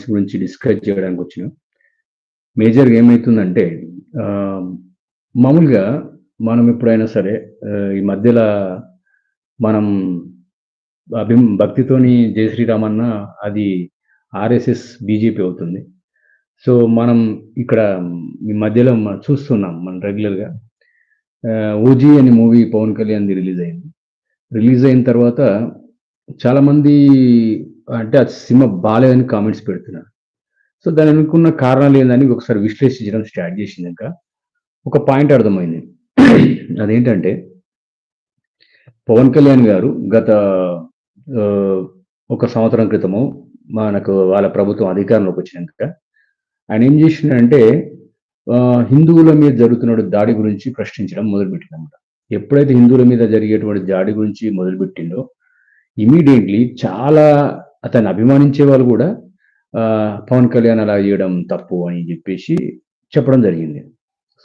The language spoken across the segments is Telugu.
పాయింట్స్ గురించి డిస్కస్ చేయడానికి వచ్చినాం. మేజర్గా ఏమవుతుందంటే ఆ, మామూలుగా మనం ఎప్పుడైనా సరే ఈ మధ్యలో మనం అభి భక్తితోని జై శ్రీరామన్న అది ఆర్ఎస్ఎస్ బీజేపీ అవుతుంది. సో మనం ఇక్కడ ఈ మధ్యలో చూస్తున్నాం మనం రెగ్యులర్గా. ఓజీ అనే మూవీ పవన్ కళ్యాణ్ది రిలీజ్ అయింది. రిలీజ్ అయిన తర్వాత చాలామంది అంటే ఆ సినిమా బాగాలేదని కామెంట్స్ పెడుతున్నారు. సో దాని అనుకున్న కారణాలు ఏందని ఒకసారి విశ్లేషించడం స్టార్ట్ చేసినాక ఒక పాయింట్ అర్థమైంది. అదేంటంటే పవన్ కళ్యాణ్ గారు గత ఒక సంవత్సరం క్రితము మనకు వాళ్ళ ప్రభుత్వం అధికారంలోకి వచ్చినాక ఆయన ఏం చేసిండంటే హిందువుల మీద జరుగుతున్న దాడి గురించి ప్రశ్నించడం మొదలుపెట్టిందన్నమాట. ఎప్పుడైతే హిందువుల మీద జరిగేటువంటి దాడి గురించి మొదలుపెట్టిందో ఇమీడియట్లీ చాలా అతన్ని అభిమానించే వాళ్ళు కూడా పవన్ కళ్యాణ్ అలా చేయడం తప్పు అని చెప్పేసి చెప్పడం జరిగింది.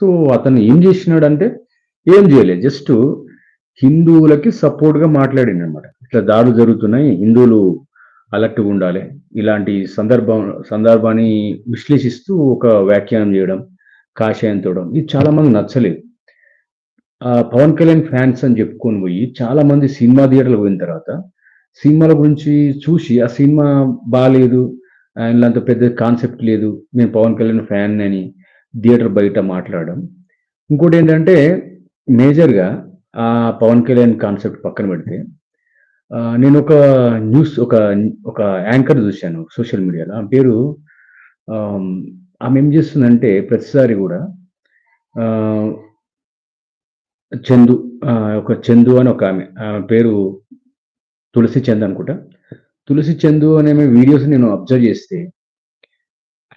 సో అతను ఏం చేసినాడంటే ఏం చేయలేదు. జస్ట్ హిందువులకి సపోర్ట్గా మాట్లాడింది అనమాట ఇట్లా దాడులు జరుగుతున్నాయి హిందువులు అలర్ట్గా ఉండాలి. ఇలాంటి సందర్భం సందర్భాన్ని విశ్లేషిస్తూ ఒక వ్యాఖ్యానం చేయడం కాషాయం తోవడం ఇది చాలా మంది నచ్చలేదు. ఆ పవన్ కళ్యాణ్ ఫ్యాన్స్ అని చెప్పుకొని పోయి చాలా మంది సినిమా థియేటర్లు పోయిన తర్వాత సినిమాల గురించి చూసి ఆ సినిమా బాగాలేదు ఆయనలో అంత పెద్ద కాన్సెప్ట్ లేదు నేను పవన్ కళ్యాణ్ ఫ్యాన్ అని థియేటర్ బయట మాట్లాడడం. ఇంకోటి ఏంటంటే మేజర్గా ఆ పవన్ కళ్యాణ్ కాన్సెప్ట్ పక్కన పెడితే నేను ఒక న్యూస్ ఒక ఒక యాంకర్ చూశాను సోషల్ మీడియాలో. ఆ పేరు ఆమె ఏం చేస్తుందంటే ప్రతిసారి కూడా చందు ఒక చందు అని ఒక ఆమె ఆమె పేరు తులసి చంద్ అనుకుంటా. తులసి చందు అనే వీడియోస్ నేను అబ్జర్వ్ చేస్తే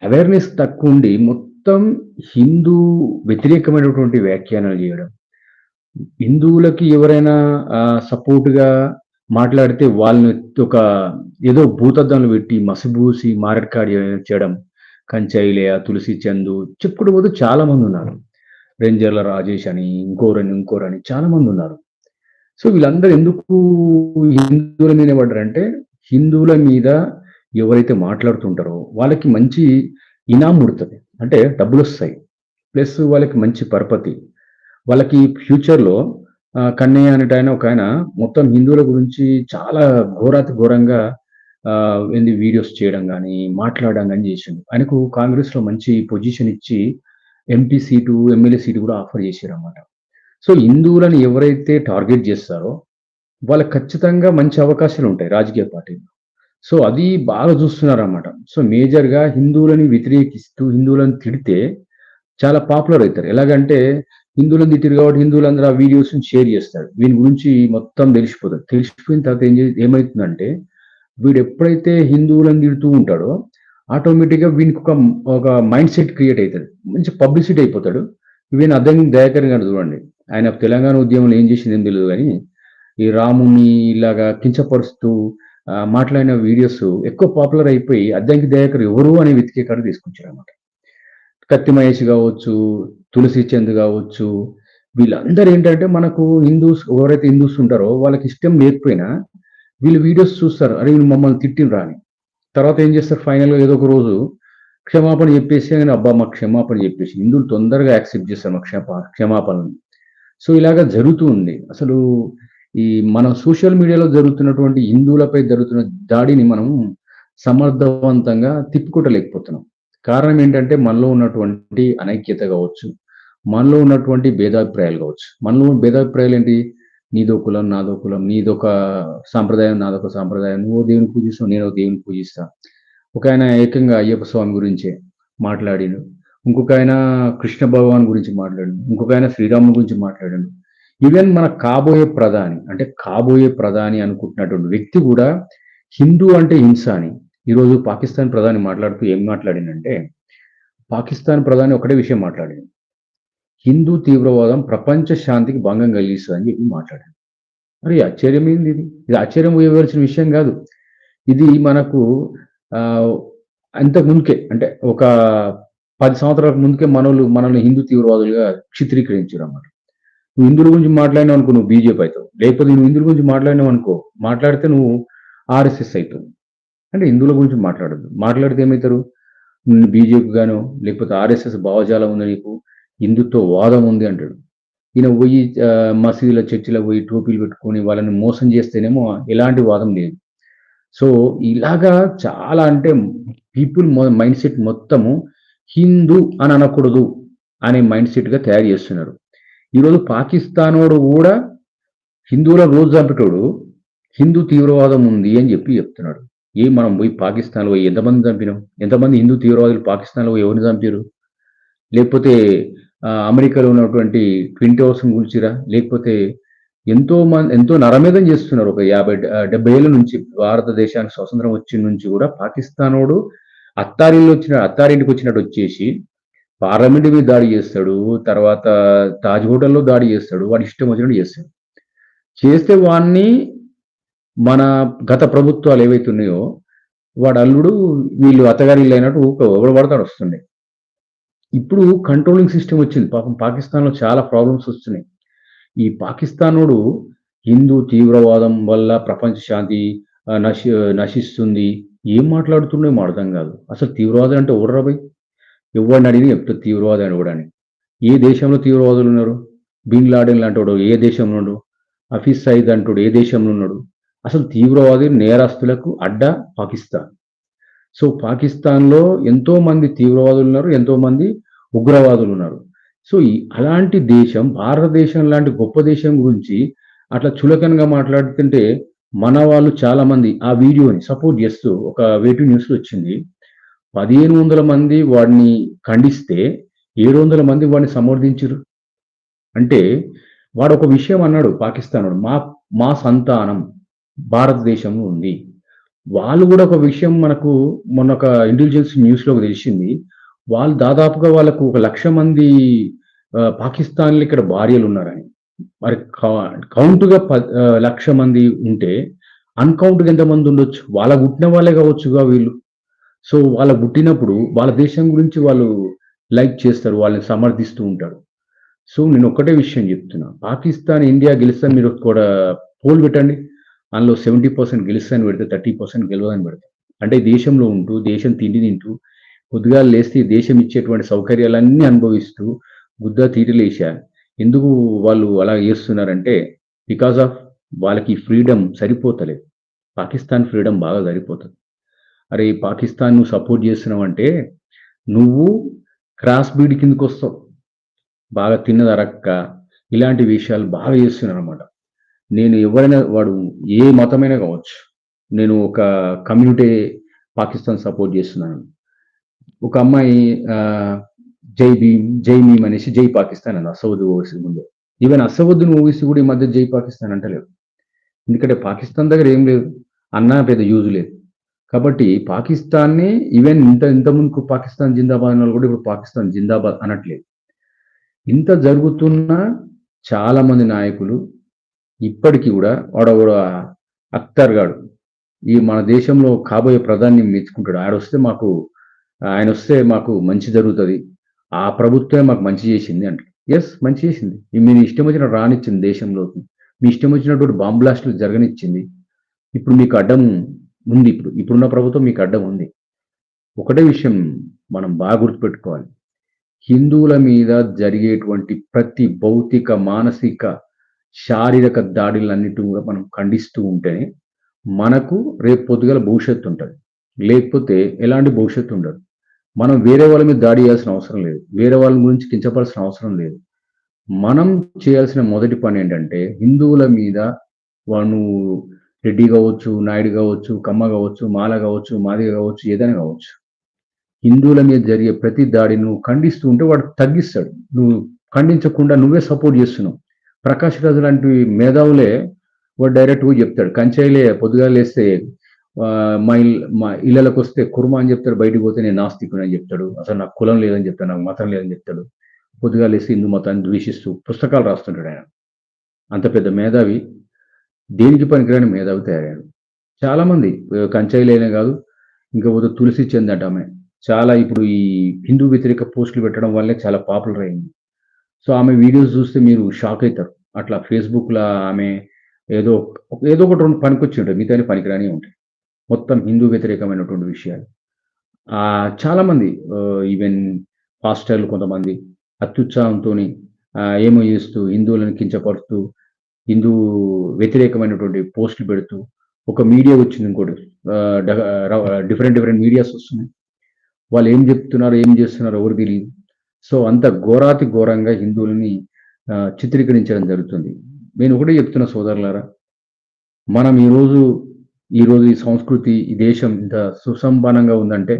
అవేర్నెస్ తక్కువ ఉండి మొత్తం హిందూ వ్యతిరేకమైనటువంటి వ్యాఖ్యానాలు చేయడం. హిందువులకి ఎవరైనా సపోర్ట్గా మాట్లాడితే వాళ్ళని ఒక ఏదో భూతద్దంలో పెట్టి మసిబూసి మారడ్కాడి చేయడం. కంచైలేయ తులసి చందు చెప్పుకుంటూ పోతే చాలా మంది ఉన్నారు. రేంజర్ల రాజేష్ అని ఇంకోరని ఇంకోరని చాలా మంది ఉన్నారు. సో వీళ్ళందరూ ఎందుకు హిందువుల మీద పడ్డారంటే హిందువుల మీద ఎవరైతే మాట్లాడుతుంటారో వాళ్ళకి మంచి ఇనాం ఉడుతుంది అంటే డబ్బులు వస్తాయి. ప్లస్ వాళ్ళకి మంచి పరపతి. వాళ్ళకి ఫ్యూచర్లో కన్నయ్య అనేట ఆయన ఒక ఆయన మొత్తం హిందువుల గురించి చాలా ఘోరాతి ఘోరంగా ఏంది వీడియోస్ చేయడం కానీ మాట్లాడడం కానీ చేసిండు. ఆయనకు కాంగ్రెస్లో మంచి పొజిషన్ ఇచ్చి ఎంపీ సీటు ఎమ్మెల్యే సీటు కూడా ఆఫర్ చేశారు అన్నమాట సో హిందువులను ఎవరైతే టార్గెట్ చేస్తారో వాళ్ళకి ఖచ్చితంగా మంచి అవకాశాలు ఉంటాయి రాజకీయ పార్టీలు. సో అది బాగా చూస్తున్నారు అన్నమాట సో మేజర్గా హిందువులని వ్యతిరేకిస్తూ హిందువులను తిడితే చాలా పాపులర్ అవుతారు. ఎలాగంటే హిందువులను తిట్టారు కాబట్టి హిందువులందరూ ఆ వీడియోస్ షేర్ చేస్తారు. వీని గురించి మొత్తం తెలిసిపోతుంది. తెలిసిపోయిన తర్వాత ఏం ఏమవుతుందంటే వీడు ఎప్పుడైతే హిందువులను తిడుతూ ఉంటాడో ఆటోమేటిక్గా వీనికి ఒక ఒక మైండ్ సెట్ క్రియేట్ అవుతుంది మంచి పబ్లిసిటీ అయిపోతాడు. వీని అర్థం దయాకరంగా చూడండి. ఆయన తెలంగాణ ఉద్యమంలో ఏం చేసిందేం తెలియదు కానీ ఈ రాముని ఇలాగా కించపరుస్తూ మాట్లాడిన వీడియోస్ ఎక్కువ పాపులర్ అయిపోయి అద్దంకి దయాకర్ ఎవరు అనే వెతికే కాడ తీసుకొచ్చారు అనమాట కత్తి మహేష్ కావచ్చు తులసి చంద్ కావచ్చు వీళ్ళందరూ ఏంటంటే మనకు హిందూస్ ఎవరైతే హిందూస్ ఉంటారో వాళ్ళకి ఇష్టం లేకపోయినా వీళ్ళు వీడియోస్ చూస్తారు అరే వీళ్ళు మమ్మల్ని తిట్టిన రాని తర్వాత ఏం చేస్తారు? ఫైనల్గా ఏదో ఒక రోజు క్షమాపణ చెప్పేసి ఆయన అబ్బా మా క్షమాపణ చెప్పేసి హిందువులు తొందరగా యాక్సెప్ట్ చేస్తారు మా క్షమా క్షమాపణని సో ఇలాగా జరుగుతూ ఉంది. అసలు ఈ మన సోషల్ మీడియాలో జరుగుతున్నటువంటి హిందువులపై జరుగుతున్న దాడిని మనం సమర్థవంతంగా తిప్పుకోవటలేకపోతున్నాం కారణం ఏంటంటే మనలో ఉన్నటువంటి అనైక్యత కావచ్చు మనలో ఉన్నటువంటి భేదాభిప్రాయాలు కావచ్చు. మనలో ఉన్న భేదాభిప్రాయాలు ఏంటి? నీదో కులం నాదో కులం నీదొక సాంప్రదాయం నాదొక సాంప్రదాయం. నువ్వు దేవుని పూజిస్తావు నేను దేవుని పూజిస్తా. ఒక ఆయన ఏకంగా అయ్యప్ప స్వామి గురించే మాట్లాడిను ఇంకొక ఆయన కృష్ణ భగవాన్ గురించి మాట్లాడు ఇంకొక ఆయన శ్రీరాముని గురించి మాట్లాడాడు. ఈవెన్ మన కాబోయే ప్రధాని అంటే కాబోయే ప్రధాని అనుకుంటున్నటువంటి వ్యక్తి కూడా హిందూ అంటే హింస అని ఈరోజు పాకిస్తాన్ ప్రధాని మాట్లాడుతూ ఏం మాట్లాడిందంటే పాకిస్తాన్ ప్రధాని ఒకటే విషయం మాట్లాడింది. హిందూ తీవ్రవాదం ప్రపంచ శాంతికి భంగం కలిగిస్తుంది అని చెప్పి మాట్లాడాడు మరి ఆశ్చర్యం ఏంది ఇది? ఇది ఆశ్చర్యం ఇవ్వవలసిన విషయం కాదు. ఇది మనకు ఆ అంతకు ముందుకే అంటే ఒక పది సంవత్సరాల ముందుకే మనోళ్ళు మనల్ని హిందూ తీవ్రవాదులుగా చిత్రీకరించారు అన్నమాట నువ్వు హిందువుల గురించి మాట్లాడినావు అనుకో నువ్వు బీజేపీ అవుతావు. లేకపోతే నువ్వు హిందువుల గురించి మాట్లాడినావు అనుకో మాట్లాడితే నువ్వు ఆర్ఎస్ఎస్ అవుతావు. అంటే హిందువుల గురించి మాట్లాడద్దు. మాట్లాడితే ఏమవుతారు? బీజేపీ గాను లేకపోతే ఆర్ఎస్ఎస్ భావజాలం ఉంది నీకు హిందుత్వ వాదం ఉంది అంటాడు. ఈయన పోయి మసీదుల చర్చిలో పోయి టోపీలు పెట్టుకొని వాళ్ళని మోసం చేస్తేనేమో ఎలాంటి వాదం లేదు. సో ఇలాగా చాలా అంటే పీపుల్ మైండ్ సెట్ మొత్తము హిందూ అని అనకూడదు అనే మైండ్ సెట్గా తయారు చేస్తున్నారు. ఈరోజు పాకిస్తానోడు కూడా హిందువుల రోజు చంపేటోడు హిందూ తీవ్రవాదం ఉంది అని చెప్పి చెప్తున్నాడు. ఏ మనం పోయి పాకిస్తాన్లో పోయి ఎంతమంది చంపినాం? ఎంతమంది హిందూ తీవ్రవాదులు పాకిస్తాన్లో పోయి ఎవరిని చంపారు లేకపోతే అమెరికాలో ఉన్నటువంటి ట్విన్ టవర్స్ని గురించిరా లేకపోతే ఎంతో మంది ఎంతో నరమేధం చేస్తున్నారు. ఒక యాభై డెబ్బై ఏళ్ళ నుంచి భారతదేశానికి స్వతంత్రం వచ్చిన నుంచి కూడా పాకిస్తానోడు అత్తారింటి వచ్చిన అత్తారింటికి వచ్చినట్టు వచ్చేసి పార్లమెంట్ మీద దాడి చేస్తాడు తర్వాత తాజ్ హోటల్లో దాడి చేస్తాడు వాడి ఇష్టం వచ్చినట్టు చేస్తాడు. చేస్తే వాడిని మన గత ప్రభుత్వాలు ఏవైతే ఉన్నాయో వాడు అల్లుడు వీళ్ళు అత్తగారి ఇల్లు అయినట్టు ఊక ఎవడు పడతాడు వస్తుండే ఇప్పుడు కంట్రోలింగ్ సిస్టమ్ వచ్చింది. పాపం పాకిస్తాన్లో చాలా ప్రాబ్లమ్స్ వస్తున్నాయి. ఈ పాకిస్తానుడు హిందూ తీవ్రవాదం వల్ల ప్రపంచ శాంతి నశి నశిస్తుంది. ఏం మాట్లాడుతుండే అర్థం కాదు. అసలు తీవ్రవాదం అంటే ఎవడరా భయ్? ఎవరిని అడిగి చెప్తారు తీవ్రవాదం అని కూడా అని ఏ దేశంలో తీవ్రవాదులు ఉన్నారు? బిన్ లాడెన్ లాంటి ఏ దేశంలో ఉన్నాడు? హఫీజ్ సయీద్ అంటాడు ఏ దేశంలో ఉన్నాడు? అసలు తీవ్రవాది నేరస్తులకు అడ్డ పాకిస్తాన్. సో పాకిస్తాన్లో ఎంతో మంది తీవ్రవాదులు ఉన్నారు ఎంతో మంది ఉగ్రవాదులు ఉన్నారు. సో అలాంటి దేశం భారతదేశం లాంటి గొప్ప దేశం గురించి అట్లా చులకనగా మాట్లాడుతుంటే మన వాళ్ళు చాలా మంది ఆ వీడియోని సపోర్ట్ చేస్తూ ఒక వేటు న్యూస్లో వచ్చింది. పదిహేను వందల మంది వాడిని ఖండిస్తే ఏడు వందల మంది వాడిని సమర్థించరు అంటే వాడు ఒక విషయం అన్నాడు పాకిస్తాన్ వాడు మా మా సంతానం భారతదేశంలో ఉంది. వాళ్ళు కూడా ఒక విషయం మనకు మొన్న ఒక ఇంటెలిజెన్స్ న్యూస్లో తెలిసింది. వాళ్ళు దాదాపుగా వాళ్ళకు ఒక లక్ష మంది పాకిస్తాన్లో పాకిస్తాన్లు ఇక్కడ భార్యలు ఉన్నారని. మరి కౌంటుగా ప- లక్ష మంది ఉంటే అన్కౌంట్గా ఎంతమంది ఉండొచ్చు? వాళ్ళ పుట్టిన వాళ్ళే కావచ్చుగా వీళ్ళు. సో వాళ్ళ పుట్టినప్పుడు వాళ్ళ దేశం గురించి వాళ్ళు లైక్ చేస్తారు వాళ్ళని సమర్థిస్తూ ఉంటారు. సో నేను ఒకటే విషయం చెప్తున్నా. పాకిస్తాన్ ఇండియా గెలుస్తాను మీరు కూడా పోల్ పెట్టండి. అందులో సెవెంటీ పర్సెంట్ గెలుస్తాను పెడితే థర్టీ పర్సెంట్ గెలవదని పెడతాం. అంటే దేశంలో ఉంటూ దేశం తిండి తింటూ పొద్దుగా లేస్తే దేశం ఇచ్చేటువంటి సౌకర్యాలన్నీ అనుభవిస్తూ బుద్ధ తీటలేసా ఎందుకు వాళ్ళు అలా చేస్తున్నారంటే బికాస్ ఆఫ్ వాళ్ళకి ఫ్రీడమ్ సరిపోతలేదు. పాకిస్తాన్ ఫ్రీడమ్ బాగా సరిపోతుంది. అరే పాకిస్తాన్ నువ్వు సపోర్ట్ చేస్తున్నావు అంటే నువ్వు క్రాస్ బీడ్ కిందకు వస్తావు. బాగా తిన్నదరక్క ఇలాంటి విషయాలు బాగా చేస్తున్నాను అనమాట నేను ఎవరైనా వాడు ఏ మతమైనా కావచ్చు నేను ఒక కమ్యూనిటీ పాకిస్తాన్ సపోర్ట్ చేస్తున్నాను. ఒక అమ్మాయి జై భీమ్ జై మీమ్ అనేసి జై పాకిస్తాన్ అని అసౌద్ ఓవైసీ ముందు. ఈవెన్ అసౌద్దీన్ మూవీస్ కూడా ఈ మధ్య జై పాకిస్తాన్ అంటలేదు ఎందుకంటే పాకిస్తాన్ దగ్గర ఏం లేదు. అన్నా పెద్ద యూజ్ లేదు. కాబట్టి పాకిస్తాన్ని ఈవెన్ ఇంత ఇంత ముందుకు పాకిస్తాన్ జిందాబాద్ అన్న వాళ్ళు కూడా ఇప్పుడు పాకిస్తాన్ జిందాబాద్ అనట్లేదు. ఇంత జరుగుతున్న చాలా మంది నాయకులు ఇప్పటికీ కూడా వాడు కూడా అఖ్తర్ గాడు ఈ మన దేశంలో కాబోయే ప్రధాని మెచ్చుకుంటాడు. ఆయన వస్తే మాకు ఆయన వస్తే మాకు మంచి జరుగుతుంది. ఆ ప్రభుత్వమే మాకు మంచి చేసింది అంట. ఎస్ మంచి చేసింది. మీరు ఇష్టం వచ్చిన రానిచ్చింది దేశంలోకి. మీ ఇష్టం వచ్చినటువంటి బాంబు బ్లాస్టులు జరగనిచ్చింది. ఇప్పుడు మీకు అడ్డం ఉంది ఇప్పుడు. ఇప్పుడున్న ప్రభుత్వం మీకు అడ్డం ఉంది. ఒకటే విషయం మనం బాగా గుర్తుపెట్టుకోవాలి. హిందువుల మీద జరిగేటువంటి ప్రతి భౌతిక మానసిక శారీరక దాడులన్నిటి కూడా మనం ఖండిస్తూ ఉంటేనే మనకు రేపు పొద్దుగల భవిష్యత్తు ఉంటుంది. లేకపోతే ఎలాంటి భవిష్యత్తు ఉండదు. మనం వేరే వాళ్ళ మీద దాడి చేయాల్సిన అవసరం లేదు. వేరే వాళ్ళ గురించి కించపడాల్సిన అవసరం లేదు. మనం చేయాల్సిన మొదటి పని ఏంటంటే హిందువుల మీద వాళ్ళు రెడ్డి కావచ్చు నాయుడు కావచ్చు కమ్మ కావచ్చు మాల కావచ్చు మాదిగ కావచ్చు ఏదైనా కావచ్చు. హిందువుల మీద జరిగే ప్రతి దాడిని నువ్వు ఖండిస్తూ ఉంటే వాడు తగ్గిస్తాడు. నువ్వు ఖండించకుండా నువ్వే సపోర్ట్ చేస్తున్నావు. ప్రకాష్ రాజు లాంటి మేధావులే వాడు డైరెక్ట్గా చెప్తాడు. కంచాయిలే పొద్దుగా లేస్తే మా ఇల్ మా ఇళ్ళకి వస్తే కుర్మ అని చెప్తాడు బయటకు పోతే నేను నాస్తికుని అని చెప్తాడు. అసలు నాకు కులం లేదని చెప్తాడు నాకు మతం లేదని చెప్తాడు. పొద్దుగా లేసి హిందూ మతాన్ని ద్వేషిస్తూ పుస్తకాలు రాస్తుంటాడు ఆయన. అంత పెద్ద మేధావి దేనికి పనికిరాని మేధావి తయారయ్యాడు. చాలా మంది కంచాయిలైనా కాదు ఇంకా పోతే తులసి చెందట ఆమె. చాలా ఇప్పుడు ఈ హిందూ వ్యతిరేక పోస్టులు పెట్టడం వల్లే చాలా పాపులర్ అయింది. సో ఆమె వీడియోస్ చూస్తే మీరు షాక్ అవుతారు. అట్లా ఫేస్బుక్లో ఆమె ఏదో ఏదో ఒకటి రెండు పనికొచ్చి ఉంటాయి మిగతా పనికిరాని ఉంటాయి. మొత్తం హిందూ వ్యతిరేకమైనటువంటి విషయాలు. చాలామంది ఈవెన్ పాస్టర్లు కొంతమంది అత్యుత్సాహంతో ఏమో చేస్తూ హిందువులను కించపరుస్తూ హిందూ వ్యతిరేకమైనటువంటి పోస్టులు పెడుతూ ఒక మీడియా వచ్చింది ఇంకోటి డిఫరెంట్ డిఫరెంట్ మీడియాస్ వస్తున్నాయి. వాళ్ళు ఏం చెప్తున్నారు ఏం చేస్తున్నారు ఎవరు తెలియదు. సో అంత ఘోరాతి ఘోరంగా హిందువులని చిత్రీకరించడం జరుగుతుంది. నేను ఒకటే చెప్తున్న సోదరులారా మనం ఈరోజు ఈరోజు ఈ సంస్కృతి ఈ దేశం ఇంత సుసంపన్నంగా ఉందంటే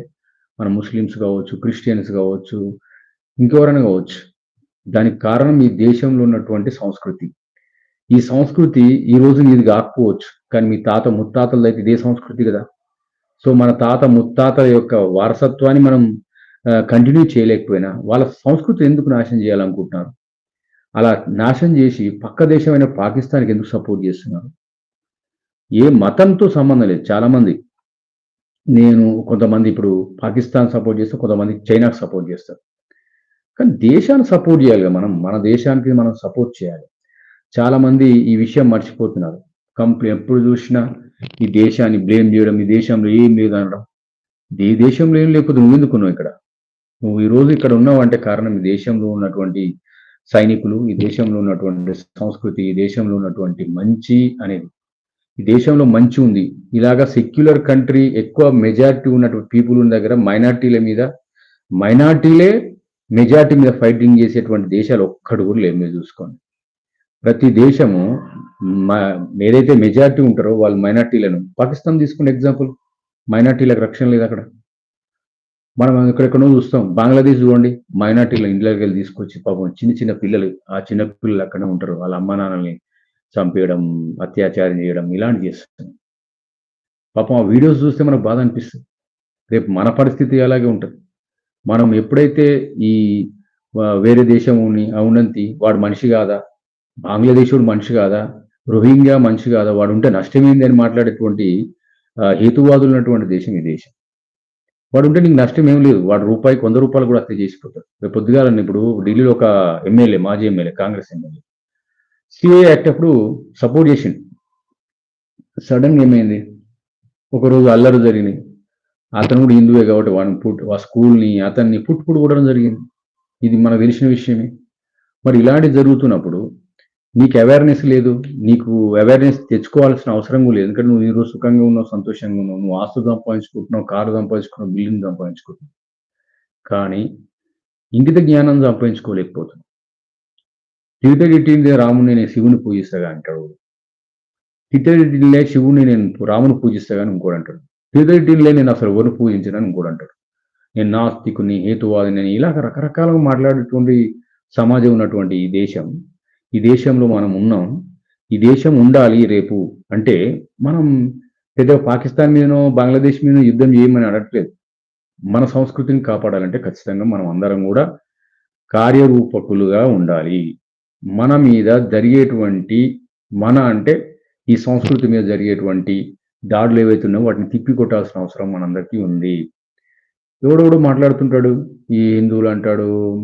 మన ముస్లిమ్స్ కావచ్చు క్రిస్టియన్స్ కావచ్చు ఇంకెవరైనా కావచ్చు. దానికి కారణం ఈ దేశంలో ఉన్నటువంటి సంస్కృతి. ఈ సంస్కృతి ఈ రోజు ఇది కాకపోవచ్చు కానీ మీ తాత ముత్తాతలు అయితే ఇదే సంస్కృతి కదా. సో మన తాత ముత్తాతల యొక్క వారసత్వాన్ని మనం కంటిన్యూ చేయలేకపోయినా వాళ్ళ సంస్కృతి ఎందుకు నాశనం చేయాలనుకుంటున్నారు? అలా నాశనం చేసి పక్క దేశమైన పాకిస్తాన్కి ఎందుకు సపోర్ట్ చేస్తున్నారు? ఏ మతంతో సంబంధం లేదు. చాలామంది నేను కొంతమంది ఇప్పుడు పాకిస్తాన్ సపోర్ట్ చేస్తే కొంతమంది చైనాకు సపోర్ట్ చేస్తారు. కానీ దేశాన్ని సపోర్ట్ చేయాలి కదా మనం. మన దేశానికి మనం సపోర్ట్ చేయాలి. చాలామంది ఈ విషయం మర్చిపోతున్నారు. కంప్లీ ఎప్పుడు చూసినా ఈ దేశాన్ని బ్లేమ్ చేయడం ఈ దేశంలో ఏం లేదు అనడం. ఈ దేశంలో ఏం లేకపోతే నువ్వు ఎందుకున్నావు ఇక్కడ? నువ్వు ఈ రోజు ఇక్కడ ఉన్నావు అంటే కారణం ఈ దేశంలో ఉన్నటువంటి సైనికులు ఈ దేశంలో ఉన్నటువంటి సంస్కృతి ఈ దేశంలో ఉన్నటువంటి మంచి అనేది. దేశంలో మంచి ఉంది. ఇలాగా సెక్యులర్ కంట్రీ ఎక్కువ మెజారిటీ ఉన్నటువంటి పీపుల్ ఉన్న దగ్గర మైనార్టీల మీద మైనార్టీలే మెజారిటీ మీద ఫైటింగ్ చేసేటువంటి దేశాలు ఒక్కడు కూడా లేదు మీరు చూసుకోండి. ప్రతి దేశము మ- ఏదైతే మెజారిటీ ఉంటారో వాళ్ళు మైనార్టీలను పాకిస్తాన్ తీసుకున్న ఎగ్జాంపుల్ మైనార్టీలకు రక్షణ లేదు అక్కడ. మనం ఎక్కడెక్కడో చూస్తాం బంగ్లాదేశ్ చూడండి మైనార్టీల ఇంట్లోకి వెళ్ళి తీసుకొచ్చి పాపం చిన్న చిన్న పిల్లలు ఆ చిన్న పిల్లలు అక్కడే ఉంటారు వాళ్ళ అమ్మ నాన్నల్ని చంపేయడం అత్యాచారం చేయడం ఇలాంటి చేస్తుంది పాపం ఆ వీడియోస్ చూస్తే మనకు బాధ అనిపిస్తుంది. రేపు మన పరిస్థితి అలాగే ఉంటుంది. మనం ఎప్పుడైతే ఈ వేరే దేశం ఉని- అవునంతి వాడు మనిషి కాదా బంగ్లాదేశుడు మనిషి కాదా రోహింగ్యా మనిషి కాదా వాడు ఉంటే నష్టమైంది అని మాట్లాడేటువంటి హేతువాదులు ఉన్నటువంటి దేశం ఈ దేశం. వాడు ఉంటే నీకు నష్టం ఏం లేదు. వాడు రూపాయికి వంద రూపాయలు కూడా అత్తే చేసిపోతాడు. రేపు పొద్దుగాలని ఇప్పుడు ఢిల్లీలో ఒక ఎమ్మెల్యే మాజీ MLA Congress MLA CA act అప్పుడు సపోర్ట్ చేసిండు. సడన్ ఏమైంది? ఒకరోజు అల్లరి జరిగినాయి అతను కూడా హిందువే కాబట్టి వాడిని పుట్ ఆ స్కూల్ని అతన్ని పుట్ పుట్ కూడా జరిగింది. ఇది మనకు తెలిసిన విషయమే. మరి ఇలాంటివి జరుగుతున్నప్పుడు నీకు అవేర్నెస్ లేదు. నీకు అవేర్నెస్ తెచ్చుకోవాల్సిన అవసరం కూడా లేదు. ఎందుకంటే నువ్వు ఈరోజు సుఖంగా ఉన్నావు సంతోషంగా ఉన్నావు. నువ్వు ఆస్తు సంపాదించుకుంటున్నావు కారు సంపాదించుకున్నావు బిల్డింగ్ సంపాదించుకుంటున్నావు. కానీ ఇంగిత జ్ఞానం సంపాదించుకోలేకపోతున్నావు. తీర్థగిట్టిందే రాముని నేను శివుని పూజిస్తాగా అంటాడు. తీర్థగిట్టిలే శివుని నేను రాముని పూజిస్తాగా అని ఇంకోటి అంటాడు. తీర్థగిట్టిలే నేను అసలు ఎవరు పూజించనని ఇంకోటి అంటాడు. నేను నాస్తికుని హేతువాది నేను ఇలా రకరకాలుగా మాట్లాడేటువంటి సమాజం ఉన్నటువంటి ఈ దేశం ఈ దేశంలో మనం ఉన్నాం. ఈ దేశం ఉండాలి రేపు అంటే మనం పెద్ద పాకిస్తాన్ మీదనో బంగ్లాదేశ్ మీదనో యుద్ధం చేయమని అడగట్లేదు. మన సంస్కృతిని కాపాడాలంటే ఖచ్చితంగా మనం అందరం కూడా కార్యరూపకులుగా ఉండాలి. మన మీద జరిగేటువంటి మన అంటే ఈ సంస్కృతి మీద జరిగేటువంటి దాడులు ఏవైతే ఉన్నాయో వాటిని తిప్పి కొట్టాల్సిన అవసరం మనందరికీ ఉంది. ఎవడెవడు మాట్లాడుతుంటాడు? ఈ హిందువులు అంటాడు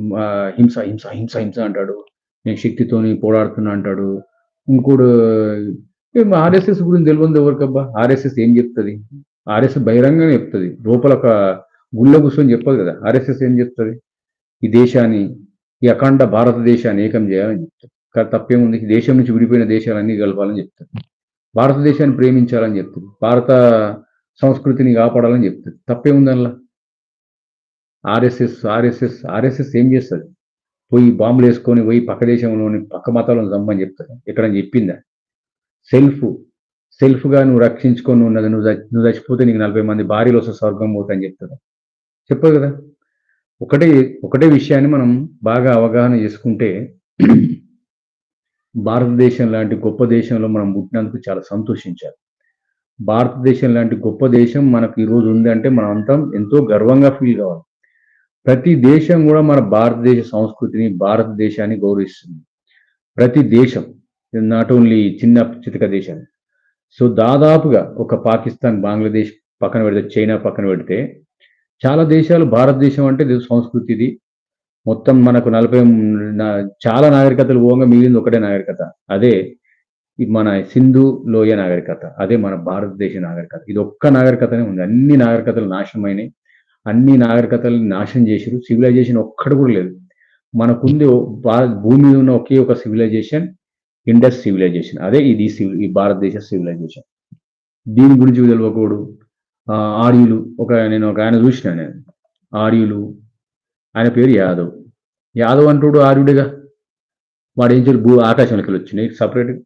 హింస హింస హింస హింస అంటాడు నేను శక్తితోని పోరాడుతున్నా అంటాడు. ఇంకోడు ఆర్ఎస్ఎస్ గురించి తెలియదు ఎవరికబ్బా? ఆర్ఎస్ఎస్ ఏం చెప్తుంది? ఆర్ఎస్ఎస్ బహిరంగంగా చెప్తుంది. లోపల ఒక గుళ్ళ కూర్చొని చెప్పదు కదా? ఆర్ఎస్ఎస్ ఏం చెప్తుంది? ఈ దేశాన్ని ఈ అఖండ భారతదేశాన్ని ఏకం చేయాలని చెప్తారు. కానీ తప్పేముంది దేశం నుంచి విడిపోయిన దేశాలన్నీ కలపాలని చెప్తారు. భారతదేశాన్ని ప్రేమించాలని చెప్తుంది భారత సంస్కృతిని కాపాడాలని చెప్తుంది తప్పేముంది అందులో? ఆర్ఎస్ఎస్ ఆర్ఎస్ఎస్ ఆర్ఎస్ఎస్ ఏం చేస్తుంది? పోయి బాంబులు వేసుకొని పోయి పక్క దేశంలోని పక్క మతాలను చంపని చెప్తారు. ఇక్కడ చెప్పిందా? సెల్ఫ్ సెల్ఫ్గా నువ్వు రక్షించుకొని ఉన్నది నువ్వు నువ్వు చచ్చిపోతే నీకు నలభై మంది భార్యలు వస్తే స్వర్గం పోతాయని చెప్తుంది చెప్పదు కదా? ఒకటే ఒకటే విషయాన్ని మనం బాగా అవగాహన చేసుకుంటే భారతదేశం లాంటి గొప్ప దేశంలో మనం పుట్టినందుకు చాలా సంతోషించాలి. భారతదేశం లాంటి గొప్ప దేశం మనకు ఈరోజు ఉంది అంటే మనం అంతా ఎంతో గర్వంగా ఫీల్ కావాలి. ప్రతి దేశం కూడా మన భారతదేశ సంస్కృతిని భారతదేశాన్ని గౌరవిస్తుంది. ప్రతి దేశం నాట్ ఓన్లీ చిన్న చితక దేశం. సో దాదాపుగా ఒక పాకిస్తాన్ బంగ్లాదేశ్ పక్కన పెడితే చైనా పక్కన పెడితే చాలా దేశాలు భారతదేశం అంటే ఇది సంస్కృతిది మొత్తం మనకు నలభై నా- చాలా నాగరికతలు పోగా మిగిలింది ఒకటే నాగరికత. అదే మన సింధు లోయ నాగరికత. అదే మన భారతదేశ నాగరికత. ఇది ఒక్క నాగరికతనే ఉంది. అన్ని నాగరికతలు నాశనమైనవి అన్ని నాగరికతలు నాశనం చేసిరు సివిలైజేషన్ ఒక్కడు కూడా లేదు. మనకుంది ఓ- భూమి మీద ఉన్న ఒకే ఒక సివిలైజేషన్ ఇండస్ సివిలైజేషన్ అదే ఇది సివి- ఈ భారతదేశ సివిలైజేషన్ దీని గురించి తెలియకూడదు. ఆర్యులు. ఒక నేను ఒక ఆయన చూసిన నేను. ఆర్యులు. ఆయన పేరు యాదవ్. యాదవ్ అంటుడు ఆర్యుడిగా. వాడు ఏం చెప్పి భూ ఆకాశంలోకి వెళ్ళి వచ్చినాయి సపరేట్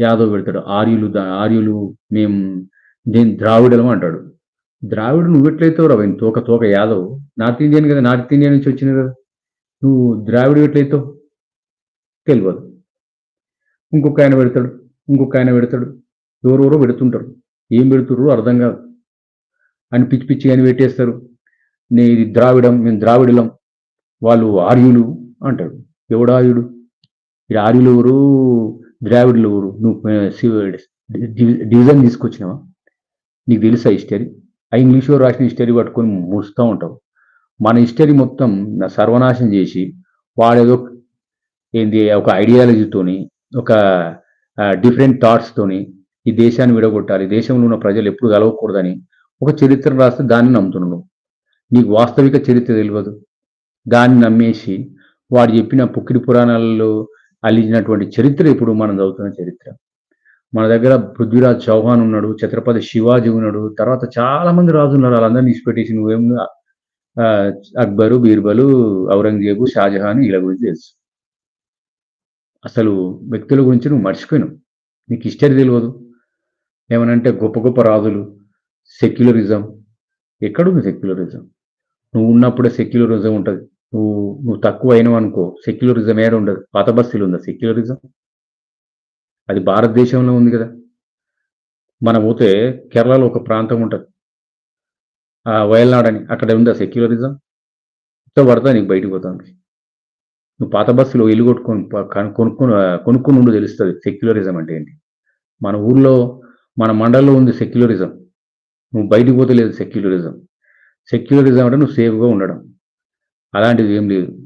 యాదవ్ పెడతాడు. ఆర్యులు ఆర్యులు మేము దేని ద్రావిడలం అంటాడు. ద్రావిడు నువ్వు ఎట్లయితే రా తోక తోక యాదవ్. నార్త్ ఇండియన్ కదా? నార్త్ ఇండియా నుంచి వచ్చినాయి కదా? నువ్వు ద్రావిడు ఎట్లయితావు? తెలియదు. ఇంకొక ఆయన పెడతాడు. ఇంకొక ఆయన పెడతాడు. ఎవరెవరో పెడుతుంటారు. ఏం పెడుతుర్రు అర్థం కాదు. అని పిచ్చి పిచ్చి అని పెట్టేస్తారు. నీ ఇది ద్రావిడం మేము ద్రావిడులం. వాళ్ళు ఆర్యులు అంటాడు ఎవడాయుడు ఇది ఆర్యులు ఎవరు? ద్రావిడులు ఎవరు? నువ్వు డివిజన్ తీసుకొచ్చినావా? నీకు తెలుసా హిస్టరీ? ఆ ఇంగ్లీష్లో రాసిన హిస్టరీ పట్టుకొని మూస్తూ ఉంటావు. మన హిస్టరీ మొత్తం సర్వనాశం సర్వనాశనం చేసి వాడేదో ఏంది ఒక ఐడియాలజీతోని ఒక డిఫరెంట్ థాట్స్ తోని ఈ దేశాన్ని విడగొట్టాలి. దేశంలో ఉన్న ప్రజలు ఎప్పుడు కలవకూడదని ఒక చరిత్ర రాస్తే దాన్ని నమ్ముతున్నాడు నీకు వాస్తవిక చరిత్ర తెలియదు. దాన్ని నమ్మేసి వాడు చెప్పిన పుక్కిడి పురాణాలలో అల్లించినటువంటి చరిత్ర ఇప్పుడు మనం చదువుతున్న చరిత్ర. మన దగ్గర పృథ్వీరాజ్ చౌహాన్ ఉన్నాడు ఛత్రపతి శివాజీ ఉన్నాడు తర్వాత చాలా మంది రాజు ఉన్నారు. వాళ్ళందరినీ తీసిపెట్టేసి నువ్వేం ఆ, అక్బరు బీర్బలు ఔరంగజేబు షాజహాన్ వీళ్ళ గురించి తెలుసు. అసలు వ్యక్తుల గురించి నువ్వు మర్చిపోయినావు. నీకు హిస్టరీ తెలియదు. ఏమనంటే గొప్ప గొప్ప రాజులు. సెక్యులరిజం. ఎక్కడుంది సెక్యులరిజం? నువ్వు ఉన్నప్పుడే సెక్యులరిజం ఉంటుంది. నువ్వు నువ్వు తక్కువ అయినావు అనుకో సెక్యులరిజం ఏడ ఉండదు? పాత బస్తీలు ఉందా సెక్యులరిజం? అది భారతదేశంలో ఉంది కదా. మనం పోతే కేరళలో ఒక ప్రాంతం ఉంటుంది. ఆ వయల్నాడ్ అని అక్కడ ఉందా సెక్యులరిజం? సో పడతా నీకు బయటకు పోతాను నువ్వు పాత బస్సులో ఇల్లు కొట్టుకొని కొనుక్కొని కొనుక్కుని ఉండు తెలుస్తుంది సెక్యులరిజం అంటే ఏంటి. మన ఊర్లో మన మండలంలో ఉంది సెక్యులరిజం. నువ్వు బయటికి పోతే లేదు సెక్యులరిజం. సెక్యులరిజం అంటే నువ్వు సేఫ్గా ఉండడం. అలాంటిది ఏం లేదు.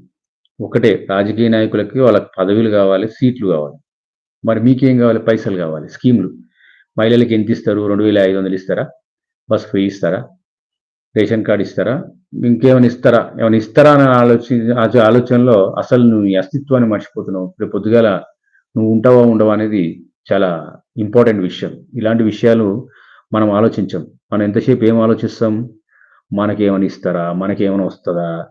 ఒకటే రాజకీయ నాయకులకి వాళ్ళకి పదవులు కావాలి సీట్లు కావాలి. మరి మీకేం కావాలి? పైసలు కావాలి స్కీములు. మహిళలకు ఎంత ఇస్తారు? రెండు వేల ఐదు వందలు ఇస్తారా? బస్ ఫ్రీ ఇస్తారా? రేషన్ కార్డు ఇస్తారా? ఇంకేమైనా ఇస్తారా? ఏమైనా ఇస్తారా అనే ఆలోచన ఆలోచనలో అసలు నువ్వు నీ అస్తిత్వాన్ని మర్చిపోతున్నావు. రేపు పొద్దుగాల నువ్వు ఉంటావా ఉండవా అనేది చాలా ఇంపార్టెంట్ విషయం. ఇలాంటి విషయాలు మనం ఆలోచించాం. మనం ఎంతసేపు ఏం ఆలోచిస్తాం? మనకేమైనా ఇస్తారా? మనకేమైనా వస్తుందా?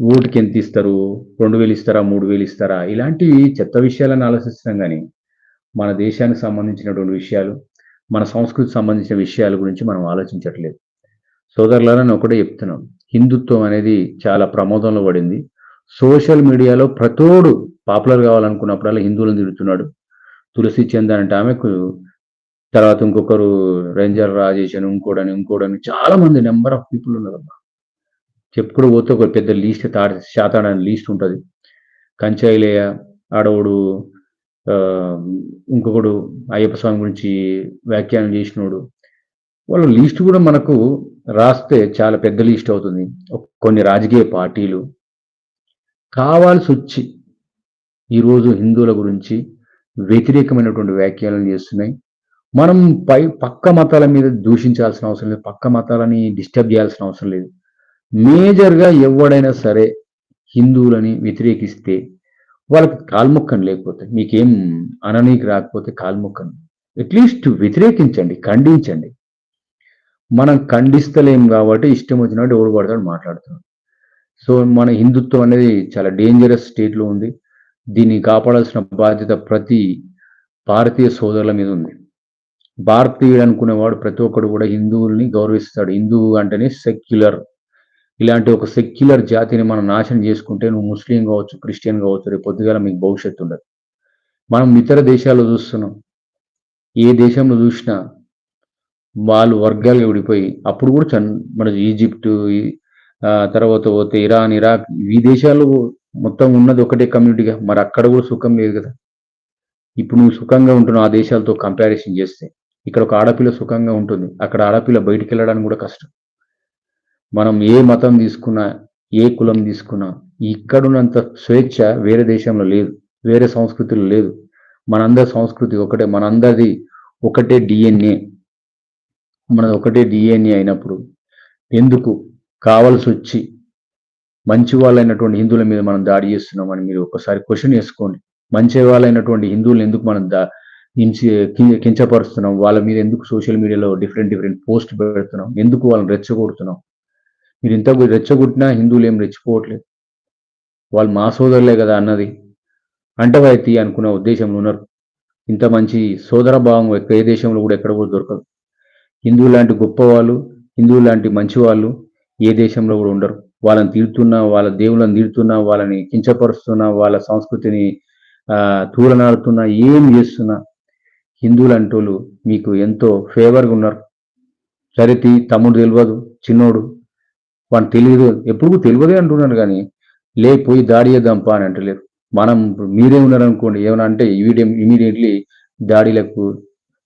ఓటుకి ఎంత ఇస్తారు? రెండు వేలు ఇస్తారా? మూడు వేలు ఇస్తారా? ఇలాంటి చెత్త విషయాలను ఆలోచిస్తాం కానీ మన దేశానికి సంబంధించినటువంటి విషయాలు మన సంస్కృతికి సంబంధించిన విషయాల గురించి మనం ఆలోచించట్లేదు. సోదరులని ఒకటే చెప్తున్నాం హిందుత్వం అనేది చాలా ప్రమోదంలో పడింది. సోషల్ మీడియాలో ప్రతోడు పాపులర్ కావాలనుకున్నప్పుడల్లా హిందువులను తిడుతున్నాడు. తులసి చంద్ అంటే ఆమెకు తర్వాత ఇంకొకరు రేంజర్ రాజేష్ అని ఇంకోడని ఇంకోడని చాలా మంది నెంబర్ ఆఫ్ పీపుల్ ఉన్నారమ్మా చెప్పుకుంటూ పోతే ఒక పెద్ద లీస్ట్ తాడి శాతాడని లీస్ట్ ఉంటుంది. కంచాయిలేయ ఆడవుడు ఆ, ఇంకొకడు అయ్యప్ప స్వామి గురించి వ్యాఖ్యానం చేసినోడు. వాళ్ళ లీస్ట్ కూడా మనకు రాస్తే చాలా పెద్ద లీస్ట్ అవుతుంది. కొన్ని రాజకీయ పార్టీలు కావాల్సి వచ్చి ఈరోజు హిందువుల గురించి వ్యతిరేకమైనటువంటి వ్యాఖ్యలను చేస్తున్నాయి. మనం పై పక్క మతాల మీద దూషించాల్సిన అవసరం లేదు. పక్క మతాలని డిస్టర్బ్ చేయాల్సిన అవసరం లేదు. మేజర్గా ఎవడైనా సరే హిందువులని వ్యతిరేకిస్తే వాళ్ళకి కాల్ముక్కను లేకపోతే మీకేం అననీకి రాకపోతే కాల్ముక్కను అట్లీస్ట్ వ్యతిరేకించండి ఖండించండి. మనం ఖండిస్తలేం కాబట్టి ఇష్టం వచ్చినట్టు ఎవడు పడతాడు మాట్లాడుతున్నాడు. సో మన హిందుత్వం అనేది చాలా డేంజరస్ స్టేట్లో ఉంది. దీన్ని కాపాడాల్సిన బాధ్యత ప్రతి భారతీయ సోదరుల మీద ఉంది. భారతీయుడు అనుకునేవాడు ప్రతి ఒక్కడు కూడా హిందువుల్ని గౌరవిస్తాడు. హిందువు అంటేనే సెక్యులర్ ఇలాంటి ఒక సెక్యులర్ జాతిని మనం నాశనం చేసుకుంటే నువ్వు ముస్లిం కావచ్చు క్రిస్టియన్ కావచ్చు రేపు పొద్దుగాల మీకు భవిష్యత్తు ఉండదు. మనం ఇతర దేశాల్లో చూస్తున్నాం. ఏ దేశంలో చూసినా వాళ్ళు వర్గాలుగా విడిపోయి అప్పుడు కూడా చన్ మన ఈజిప్ట్ తర్వాత పోతే ఇరాన్ ఇరాక్ ఈ దేశాల్లో మొత్తం ఉన్నది ఒకటే కమ్యూనిటీగా మరి అక్కడ కూడా సుఖం లేదు కదా. ఇప్పుడు నువ్వు సుఖంగా ఉంటున్నావు ఆ దేశాలతో కంపారిజన్ చేస్తే. ఇక్కడ ఒక ఆడపిల్ల సుఖంగా ఉంటుంది. అక్కడ ఆడపిల్ల బయటికి వెళ్ళడానికి కూడా కష్టం. మనం ఏ మతం తీసుకున్నా ఏ కులం తీసుకున్నా ఇక్కడున్నంత స్వేచ్ఛ వేరే దేశంలో లేదు. వేరే సంస్కృతిలో లేదు. మనందరి సంస్కృతి ఒకటే. మనందరిది ఒకటే డిఎన్ఏ మనది ఒకటే డిఎన్ఏ అయినప్పుడు ఎందుకు? కావలసి వచ్చి మంచి వాళ్ళైనటువంటి హిందువుల మీద మనం దాడి చేస్తున్నామని మీరు ఒకసారి క్వశ్చన్ వేసుకోండి మంచి వాళ్ళైనటువంటి హిందువులు ఎందుకు మనం దా కించపరుస్తున్నాం? వాళ్ళ మీద ఎందుకు సోషల్ మీడియాలో డిఫరెంట్ డిఫరెంట్ పోస్ట్ పెడుతున్నాం? ఎందుకు వాళ్ళని రెచ్చగొడుతున్నాం? మీరు ఇంత రెచ్చగొట్టినా హిందువులు ఏం రెచ్చిపోవట్లేదు. వాళ్ళు మా సోదరులే కదా అన్నది. అంటవైతి అనుకున్న ఉద్దేశంలో ఉన్నారు. ఇంత మంచి సోదర భావం ఏ దేశంలో కూడా ఎక్కడ కూడా దొరకదు. హిందువు లాంటి గొప్ప వాళ్ళు హిందువు లాంటి మంచి వాళ్ళు ఏ దేశంలో కూడా ఉండరు. వాళ్ళని తీరుతున్నా వాళ్ళ దేవుళ్ళని తీరుతున్నా వాళ్ళని కించపరుస్తున్నా వాళ్ళ సంస్కృతిని తూలనాడుతున్నా ఏం చేస్తున్నా హిందువులు అంటోళ్ళు మీకు ఎంతో ఫేవర్గా ఉన్నారు. చరితి తమ్ముడు తెలియదు చిన్నోడు. వాడు తెలియదు ఎప్పుడు తెలియదే అంటున్నాను కానీ లేకపోయి దాడి చేద్దాంపా అని అంటలేరు. మనం మీరే ఉన్నారనుకోండి ఏమైనా అంటే ఇమీడియట్లీ దాడిలకు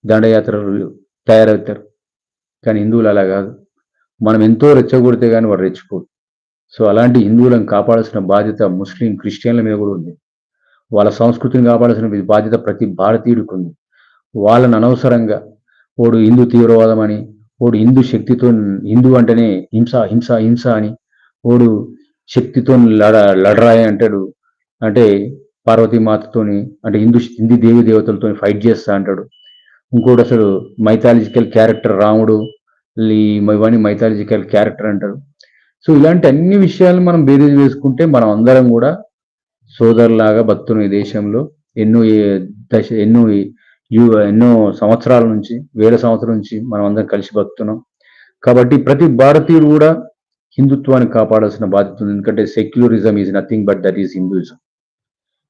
దండయాత్రలు తయారవుతారు. కానీ హిందువులు అలా కాదు. మనం ఎంతో రెచ్చగొడితే కానీ వాడు రెచ్చిపోదు సో అలాంటి హిందువులను కాపాడాల్సిన బాధ్యత ముస్లిం క్రిస్టియన్ల మీద కూడా ఉంది. వాళ్ళ సంస్కృతిని కాపాడాల్సిన బాధ్యత ప్రతి భారతీయుడికి ఉంది. వాళ్ళని అనవసరంగా ఓడు హిందూ తీవ్రవాదం అని ఓడు హిందూ శక్తితో హిందూ అంటేనే హింస హింస హింస అని ఓడు శక్తితో లడ లడరాయి అంటాడు. అంటే పార్వతీమాతతోని అంటే హిందూ హిందీ దేవి దేవతలతో ఫైట్ చేస్తా అంటాడు. ఇంకోటి అసలు మైథాలజికల్ క్యారెక్టర్ రాముడు ఇవన్నీ మైథాలజికల్ క్యారెక్టర్ అంటారు. సో ఇలాంటి అన్ని విషయాలు మనం బేరీజ్ వేసుకుంటే మనం అందరం కూడా సోదరులాగా బతుకున్న ఈ దేశంలో ఎన్నో దశ ఎన్నో యు- ఎన్నో సంవత్సరాల నుంచి వేల సంవత్సరాల నుంచి మనం అందరం కలిసి బతుకుతున్నాం కాబట్టి ప్రతి భారతీయుడు కూడా హిందుత్వాన్ని కాపాడాల్సిన బాధ్యత ఉంది. ఎందుకంటే secularism is nothing but that is Hinduism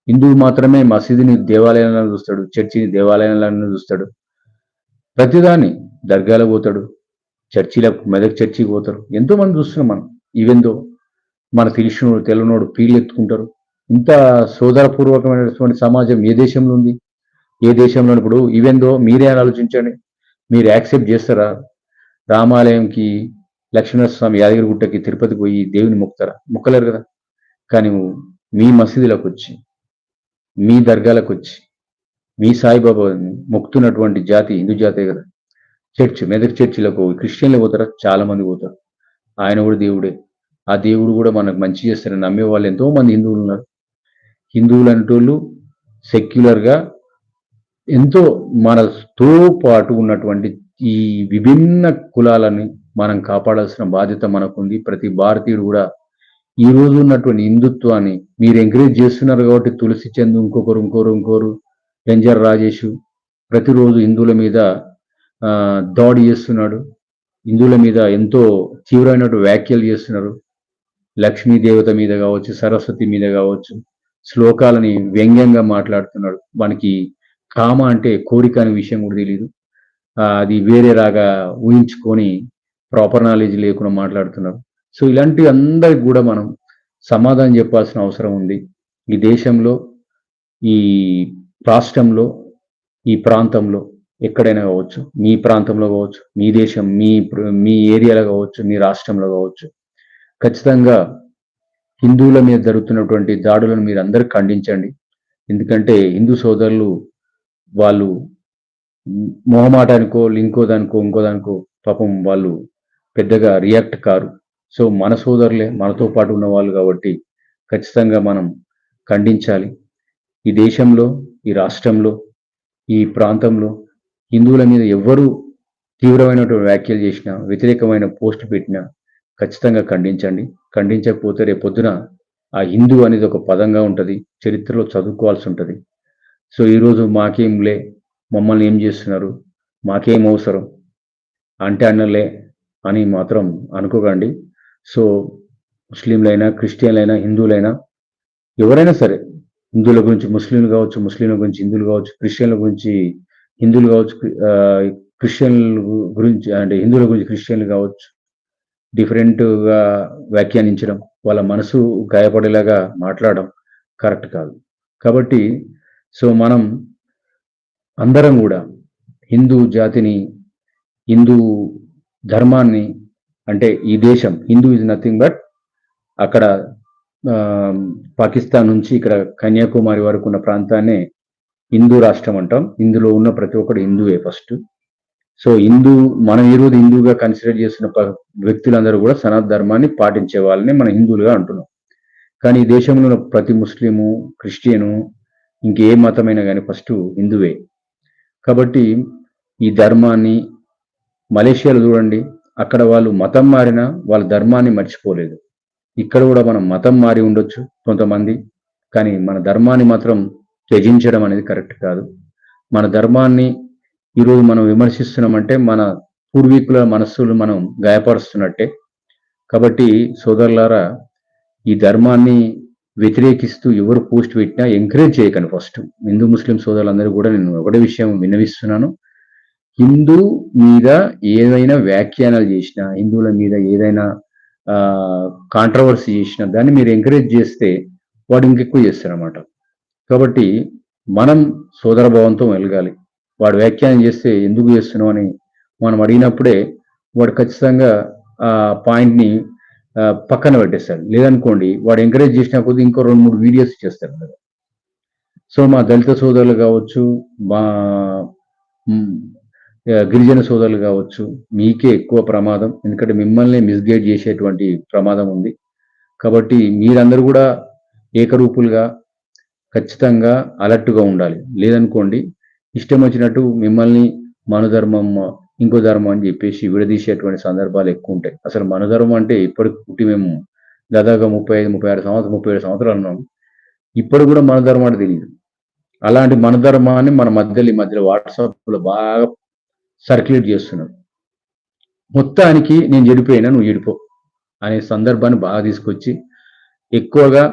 హిందువు మాత్రమే మసీదుని దేవాలయాలను చూస్తాడు చర్చిని దేవాలయాలను చూస్తాడు. ప్రతిదాన్ని దర్గాలకు పోతాడు చర్చిలకు మెదక్ చర్చికి పోతారు. ఎంతో మంది చూస్తున్నాం మనం. ఈవెందో మన తెలిసినోడు తెలనోడు పీళ్ళెత్తుకుంటారు ఇంత సోదరపూర్వకమైనటువంటి సమాజం ఏ దేశంలో ఉంది? ఏ దేశంలో ఇప్పుడు ఈవెందో మీరే అని ఆలోచించండి మీరు యాక్సెప్ట్ చేస్తారా? రామాలయంకి లక్ష్మీనరస్వామి యాదగిరిగుట్టకి తిరుపతికి పోయి దేవుని మొక్కుతారా? మొక్కలేరు కదా. కానీ మీ మసీదులకు వచ్చి మీ దర్గాలకు వచ్చి మీ సాయిబాబాని మొక్కుతున్నటువంటి జాతి హిందూ జాతే కదా. చర్చ్ మెదక్ చర్చిలకు క్రిస్టియన్లు పోతారా? చాలా మంది పోతారు. ఆయన కూడా దేవుడే. ఆ దేవుడు కూడా మనకు మంచి చేస్తారని నమ్మే వాళ్ళు ఎంతో మంది హిందువులు ఉన్నారు. హిందువులు అంటోళ్ళు సెక్యులర్గా ఎంతో మనతో పాటు ఉన్నటువంటి ఈ విభిన్న కులాలని మనం కాపాడాల్సిన బాధ్యత మనకుంది. ప్రతి భారతీయుడు కూడా ఈ రోజు ఉన్నటువంటి హిందుత్వాన్ని మీరు ఎంకరేజ్ చేస్తున్నారు కాబట్టి తులసి చంద్ ఇంకొకరు ఇంకోరు ఇంకోరు డెంజర్ రాజేష్ ప్రతిరోజు హిందువుల మీద ఆ, దాడి చేస్తున్నాడు. హిందువుల మీద ఎంతో తీవ్రమైన వ్యాఖ్యలు చేస్తున్నారు. లక్ష్మీ దేవత మీద కావచ్చు సరస్వతి మీద కావచ్చు శ్లోకాలని వ్యంగ్యంగా మాట్లాడుతున్నాడు వానికి కామ అంటే కోరిక అనే విషయం కూడా తెలియదు అది వేరే రాగా ఊహించుకొని ప్రాపర్ నాలెడ్జ్ లేకుండా మాట్లాడుతున్నారు. సో ఇలాంటి అందరికి కూడా మనం సమాధానం చెప్పాల్సిన అవసరం ఉంది. ఈ దేశంలో ఈ రాష్ట్రంలో ఈ ప్రాంతంలో ఎక్కడైనా కావచ్చు మీ ప్రాంతంలో కావచ్చు మీ దేశం మీ మీ ఏరియాలో కావచ్చు మీ రాష్ట్రంలో కావచ్చు ఖచ్చితంగా హిందువుల మీద జరుగుతున్నటువంటి దాడులను మీరు అందరూ ఖండించండి. ఎందుకంటే హిందూ సోదరులు వాళ్ళు మొహమాటానికో లింకో దానికో ఇంకో దానికో పాపం వాళ్ళు పెద్దగా రియాక్ట్ కారు. సో మన సోదరులే మనతో పాటు ఉన్నవాళ్ళు కాబట్టి ఖచ్చితంగా మనం ఖండించాలి. ఈ దేశంలో ఈ రాష్ట్రంలో ఈ ప్రాంతంలో హిందువుల మీద ఎవ్వరూ తీవ్రమైనటువంటి వ్యాఖ్యలు చేసినా వ్యతిరేకమైన పోస్ట్ పెట్టినా ఖచ్చితంగా ఖండించండి. ఖండించకపోతే రేపు పొద్దున ఆ హిందూ అనేది ఒక పదంగా ఉంటుంది. చరిత్రలో చదువుకోవాల్సి ఉంటుంది. సో ఈరోజు మాకేం లే మమ్మల్ని ఏం చేస్తున్నారు? మాకేం అవసరం? అంటే అన్నలే అని మాత్రం అనుకోకండి. సో ముస్లింలైనా క్రిస్టియన్లైనా హిందువులైనా ఎవరైనా సరే హిందువుల గురించి ముస్లింలు కావచ్చు ముస్లింల గురించి హిందువులు కావచ్చు క్రిస్టియన్ల గురించి హిందువులు కావచ్చు క్రిస్టియన్లు క్రిస్టియన్ల గురించి అంటే హిందువుల గురించి క్రిస్టియన్లు కావచ్చు డిఫరెంట్గా వ్యాఖ్యానించడం వాళ్ళ మనసు గాయపడేలాగా మాట్లాడడం కరెక్ట్ కాదు. కాబట్టి సో మనం అందరం కూడా హిందూ జాతిని హిందూ ధర్మాన్ని అంటే ఈ దేశం హిందూ ఇస్ నథింగ్ బట్ అక్కడ పాకిస్తాన్ నుంచి ఇక్కడ కన్యాకుమారి వరకు ఉన్న ప్రాంతాన్ని హిందూ రాష్ట్రం అంటాం. ఇందులో ఉన్న ప్రతి ఒక్కడు హిందువే ఫస్ట్ సో హిందూ మనం ఈరోజు హిందూగా కన్సిడర్ చేసిన వ్యక్తులందరూ కూడా సనాతన ధర్మాన్ని పాటించే వాళ్ళని మనం హిందువులుగా అంటున్నాం. కానీ ఈ దేశంలో ప్రతి ముస్లిము క్రిస్టియను ఇంకే మతమైనా కానీ ఫస్ట్ హిందువే. కాబట్టి ఈ ధర్మాన్ని మలేషియాలో చూడండి. అక్కడ వాళ్ళు మతం మారినా వాళ్ళ ధర్మాన్ని మర్చిపోలేదు. ఇక్కడ కూడా మనం మతం మారి ఉండొచ్చు కొంతమంది. కానీ మన ధర్మాన్ని మాత్రం త్యజించడం అనేది కరెక్ట్ కాదు. మన ధర్మాన్ని ఈరోజు మనం విమర్శిస్తున్నామంటే మన పూర్వీకుల మనస్సులు మనం గాయపరుస్తున్నట్టే. కాబట్టి సోదరులారా ఈ ధర్మాన్ని వ్యతిరేకిస్తూ ఎవరు పోస్ట్ పెట్టినా ఎంకరేజ్ చేయకండి ఫస్ట్ హిందూ ముస్లిం సోదరులందరూ కూడా నేను ఒకటే విషయం విన్నవిస్తున్నాను. హిందూ మీద ఏదైనా వ్యాఖ్యానాలు చేసినా హిందువుల మీద ఏదైనా కాంట్రవర్సీ చేసినా దాన్ని మీరు ఎంకరేజ్ చేస్తే వాడు ఇంకెక్కువ చేస్తారన్నమాట. కాబట్టి మనం సోదరభావంతో వెలగాలి వాడు వ్యాఖ్యానం చేస్తే ఎందుకు చేస్తున్నావు అని మనం అడిగినప్పుడే వాడు ఖచ్చితంగా ఆ పాయింట్ని పక్కన పెట్టేస్తాడు. లేదనుకోండి వాడు ఎంకరేజ్ చేసిన కొద్ది ఇంకో రెండు మూడు వీడియోస్ చేస్తారు కదా. సో మా దళిత సోదరులు కావచ్చు మా గిరిజన సోదరులు కావచ్చు మీకే ఎక్కువ ప్రమాదం. ఎందుకంటే మిమ్మల్ని మిస్గైడ్ చేసేటువంటి ప్రమాదం ఉంది. కాబట్టి మీరందరూ కూడా ఏకరూపులుగా ఖచ్చితంగా అలర్ట్గా ఉండాలి. లేదనుకోండి ఇష్టం వచ్చినట్టు మిమ్మల్ని మనధర్మం ఇంకో ధర్మం అని చెప్పేసి విడదీసేటువంటి సందర్భాలు ఎక్కువ ఉంటాయి. అసలు మనుధర్మం అంటే ఇప్పటికి పుట్టి మేము దాదాపుగా ముప్పై ఐదు ముప్పై ఆరు సంవత్సరం ముప్పై ఏడు సంవత్సరాలు ఉన్నాం. ఇప్పుడు కూడా మన ధర్మం అంటే తెలియదు అలాంటి మన ధర్మాన్ని మన మధ్యలో ఈ మధ్యలో వాట్సాప్లో బాగా సర్క్యులేట్ చేస్తున్నారు. మొత్తానికి నేను చెడిపోయినా నువ్వు చెడిపో అనే సందర్భాన్ని బాగా తీసుకొచ్చి ఎక్కువగా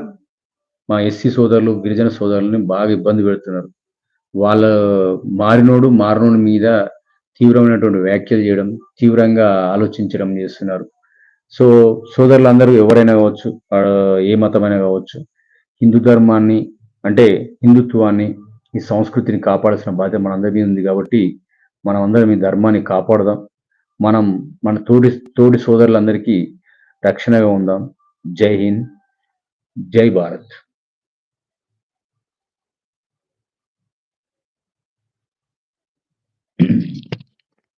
మా ఎస్సీ సోదరులు గిరిజన సోదరులని బాగా ఇబ్బంది పెడుతున్నారు. వాళ్ళ మారినోడు మారినోడు మీద తీవ్రమైనటువంటి వ్యాఖ్యలు చేయడం తీవ్రంగా ఆలోచించడం చేస్తున్నారు. సో సోదరులందరూ ఎవరైనా కావచ్చు ఏ మతమైనా కావచ్చు హిందూ ధర్మాన్ని అంటే హిందుత్వాన్ని ఈ సంస్కృతిని కాపాడాల్సిన బాధ్యత మనందరి మీద ఉంది కాబట్టి మనం అందరం ఈ ధర్మాన్ని కాపాడదాం. మనం మన తోటి తోటి సోదరులందరికీ రక్షణగా ఉందాం. జై హింద్ జై భారత్.